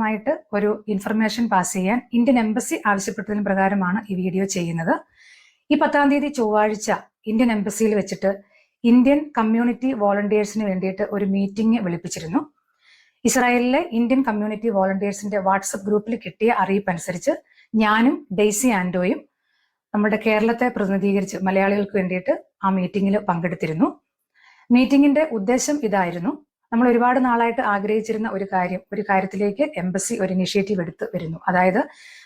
ായിട്ട് ഒരു information pass ചെയ്യാൻ Indian embassy ആവശ്യപ്പെട്ടതിന് പ്രകാരമാണ് ഈ വീഡിയോ ചെയ്യുന്നത്. ഈ പത്താം തീയതി ചൊവ്വാഴ്ച ഇന്ത്യൻ എംബസിയിൽ വെച്ചിട്ട് ഇന്ത്യൻ കമ്മ്യൂണിറ്റി വോളണ്ടിയേഴ്സിന് വേണ്ടിയിട്ട് ഒരു മീറ്റിംഗ് വിളിപ്പിച്ചിരുന്നു. ഇസ്രായേലിലെ ഇന്ത്യൻ കമ്മ്യൂണിറ്റി വോളണ്ടിയേഴ്സിന്റെ വാട്സപ്പ് ഗ്രൂപ്പിൽ കിട്ടിയ അറിയിപ്പ് അനുസരിച്ച് ഞാനും ഡെയ്സി ആൻഡോയും നമ്മുടെ കേരളത്തെ പ്രതിനിധീകരിച്ച് മലയാളികൾക്ക് വേണ്ടിയിട്ട് ആ മീറ്റിംഗിൽ പങ്കെടുത്തിരുന്നു. മീറ്റിംഗിന്റെ ഉദ്ദേശം ഇതായിരുന്നു. നമ്മൾ ഒരുപാട് നാളായിട്ട് ആഗ്രഹിച്ചിരുന്ന ഒരു കാര്യം ഒരു കാര്യത്തിലേക്ക് എംബസി ഒരു ഇനിഷ്യേറ്റീവ് എടുത്ത് വരുന്നു. അതായത്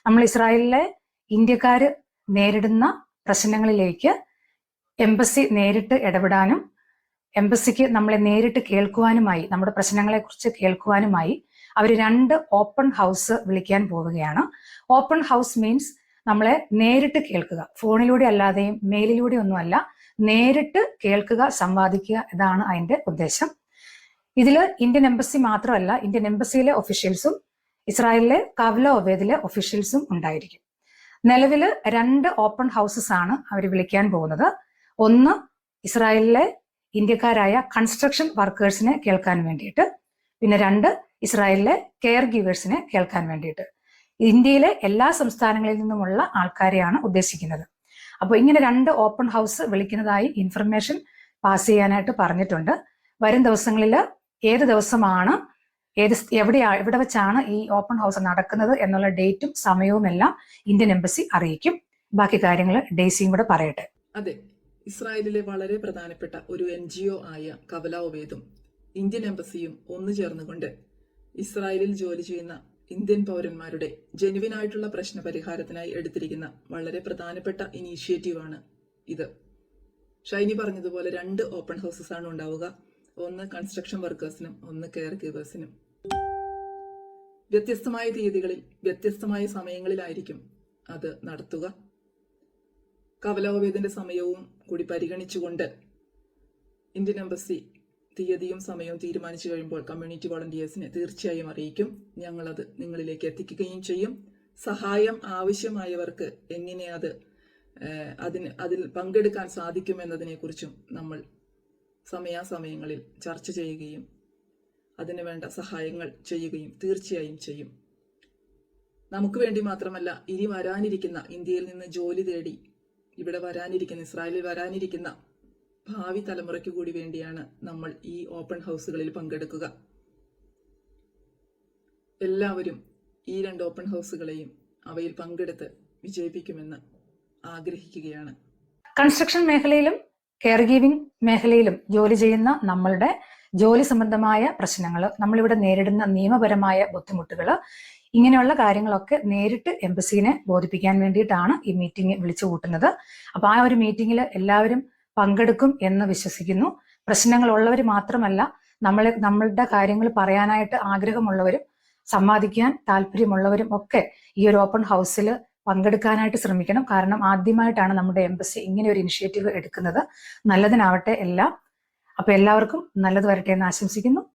നമ്മൾ ഇസ്രായേലിലെ ഇന്ത്യക്കാർ നേരിടുന്ന പ്രശ്നങ്ങളിലേക്ക് എംബസി നേരിട്ട് ഇടപെടാനും എംബസിക്ക് നമ്മളെ നേരിട്ട് കേൾക്കുവാനുമായി നമ്മുടെ പ്രശ്നങ്ങളെ കുറിച്ച് കേൾക്കുവാനുമായി അവർ രണ്ട് ഓപ്പൺ ഹൗസ് വിളിക്കാൻ പോവുകയാണ്. ഓപ്പൺ ഹൗസ് മീൻസ് നമ്മളെ നേരിട്ട് കേൾക്കുക. ഫോണിലൂടെ അല്ലാതെയും മെയിലിലൂടെ ഒന്നുമല്ല നേരിട്ട് കേൾക്കുക സംവാദിക്കുക ഇതാണ് അതിന്റെ ഉദ്ദേശം. ഇതിൽ ഇന്ത്യൻ എംബസി മാത്രമല്ല ഇന്ത്യൻ എംബസിയിലെ ഒഫീഷ്യൽസും ഇസ്രായേലിലെ കവല ഒവേദിലെ ഒഫീഷ്യൽസും ഉണ്ടായിരിക്കും. നിലവിൽ രണ്ട് ഓപ്പൺ ഹൗസസ് ആണ് അവർ വിളിക്കാൻ പോകുന്നത്. ഒന്ന് ഇസ്രായേലിലെ ഇന്ത്യക്കാരായ കൺസ്ട്രക്ഷൻ വർക്കേഴ്സിനെ കേൾക്കാൻ വേണ്ടിയിട്ട് പിന്നെ രണ്ട് ഇസ്രായേലിലെ കെയർ ഗീവേഴ്സിനെ കേൾക്കാൻ വേണ്ടിയിട്ട്. ഇന്ത്യയിലെ എല്ലാ സംസ്ഥാനങ്ങളിൽ നിന്നുമുള്ള ആൾക്കാരെയാണ് ഉദ്ദേശിക്കുന്നത്. അപ്പോൾ ഇങ്ങനെ രണ്ട് ഓപ്പൺ ഹൗസ് വിളിക്കുന്നതായി ഇൻഫർമേഷൻ പാസ് ചെയ്യാനായിട്ട് പറഞ്ഞിട്ടുണ്ട്. വരും ദിവസങ്ങളിൽ ഏത് ദിവസമാണ് ഏത് എവിടെയാ എവിടെ വെച്ചാണ് ഈ ഓപ്പൺ ഹൗസ് നടക്കുന്നത് എന്നുള്ള ഡേറ്റും സമയവും എല്ലാം ഇന്ത്യൻ എംബസി അറിയിക്കും. ബാക്കി കാര്യങ്ങൾ ഡേസിയും കൂടെ പറയട്ടെ. അതെ ഇസ്രായേലിലെ വളരെ പ്രധാനപ്പെട്ട ഒരു എൻ ജി ഒ ആയ കവല ഒവേദും ഇന്ത്യൻ എംബസിയും ഒന്നു ചേർന്നുകൊണ്ട് ഇസ്രായേലിൽ ജോലി ചെയ്യുന്ന ഇന്ത്യൻ പൗരന്മാരുടെ ജനുവിനായിട്ടുള്ള പ്രശ്ന പരിഹാരത്തിനായി എടുത്തിരിക്കുന്ന വളരെ പ്രധാനപ്പെട്ട ഇനീഷ്യേറ്റീവാണ് ഇത്. ഷൈനി പറഞ്ഞതുപോലെ രണ്ട് ഓപ്പൺ ഹൗസസ് ആണ് ഉണ്ടാവുക. ഒന്ന് കൺസ്ട്രക്ഷൻ വർക്കേഴ്സിനും ഒന്ന് കെയർ ഗീവേഴ്സിനും വ്യത്യസ്തമായ തീയതികളിൽ വ്യത്യസ്തമായ സമയങ്ങളിലായിരിക്കും അത് നടത്തുക. കവലോവേദിന്റെ സമയവും കൂടി പരിഗണിച്ചുകൊണ്ട് ഇന്ത്യൻ എംബസി തീയതിയും സമയവും തീരുമാനിച്ചു കഴിയുമ്പോൾ കമ്മ്യൂണിറ്റി വോളണ്ടിയേഴ്സിനെ തീർച്ചയായും അറിയിക്കും. ഞങ്ങളത് നിങ്ങളിലേക്ക് എത്തിക്കുകയും ചെയ്യും. സഹായം ആവശ്യമായവർക്ക് എങ്ങനെ അത് അതിന് അതിൽ പങ്കെടുക്കാൻ സാധിക്കുമെന്നതിനെക്കുറിച്ചും നമ്മൾ സമയാസമയങ്ങളിൽ ചർച്ച ചെയ്യുകയും അതിനു വേണ്ട സഹായങ്ങൾ ചെയ്യുകയും തീർച്ചയായും ചെയ്യും. നമുക്ക് വേണ്ടി മാത്രമല്ല ഇനി വരാനിരിക്കുന്ന ഇന്ത്യയിൽ നിന്ന് ജോലി തേടി ഇവിടെ വരാനിരിക്കുന്ന ഇസ്രായേലിൽ വരാനിരിക്കുന്ന ഭാവി തലമുറയ്ക്ക് കൂടി വേണ്ടിയാണ് നമ്മൾ ഈ ഓപ്പൺ ഹൗസുകളിൽ പങ്കെടുക്കുക. എല്ലാവരും ഈ രണ്ട് ഓപ്പൺ ഹൗസുകളെയും അവയിൽ പങ്കെടുത്ത് വിജയിപ്പിക്കുമെന്ന് ആഗ്രഹിക്കുകയാണ്. കൺസ്ട്രക്ഷൻ മേഖലയിലും കെയർ ഗീവിംഗ് മേഖലയിലും ജോലി ചെയ്യുന്ന നമ്മളുടെ ജോലി സംബന്ധമായ പ്രശ്നങ്ങൾ നമ്മളിവിടെ നേരിടുന്ന നിയമപരമായ ബുദ്ധിമുട്ടുകൾ ഇങ്ങനെയുള്ള കാര്യങ്ങളൊക്കെ നേരിട്ട് എംബസീനെ ബോധിപ്പിക്കാൻ വേണ്ടിയിട്ടാണ് ഈ മീറ്റിംഗ് വിളിച്ചു കൂട്ടുന്നത്. അപ്പൊ ആ ഒരു മീറ്റിംഗിൽ എല്ലാവരും പങ്കെടുക്കും എന്ന് വിശ്വസിക്കുന്നു. പ്രശ്നങ്ങൾ പ്രശ്നങ്ങളുള്ളവർ മാത്രമല്ല നമ്മളെ നമ്മളുടെ കാര്യങ്ങൾ പറയാനായിട്ട് ആഗ്രഹമുള്ളവരും സംവാദിക്കാൻ താല്പര്യമുള്ളവരും ഒക്കെ ഈ ഒരു ഓപ്പൺ ഹൗസിൽ പങ്കെടുക്കാനായിട്ട് ശ്രമിക്കണം. കാരണം ആദ്യമായിട്ടാണ് നമ്മുടെ എംബസി ഇങ്ങനെ ഒരു ഇനിഷ്യേറ്റീവ് എടുക്കുന്നത്. നല്ലതിനാവട്ടെ എല്ലാം. അപ്പൊ എല്ലാവർക്കും നല്ലത് വരട്ടെ എന്ന് ആശംസിക്കുന്നു.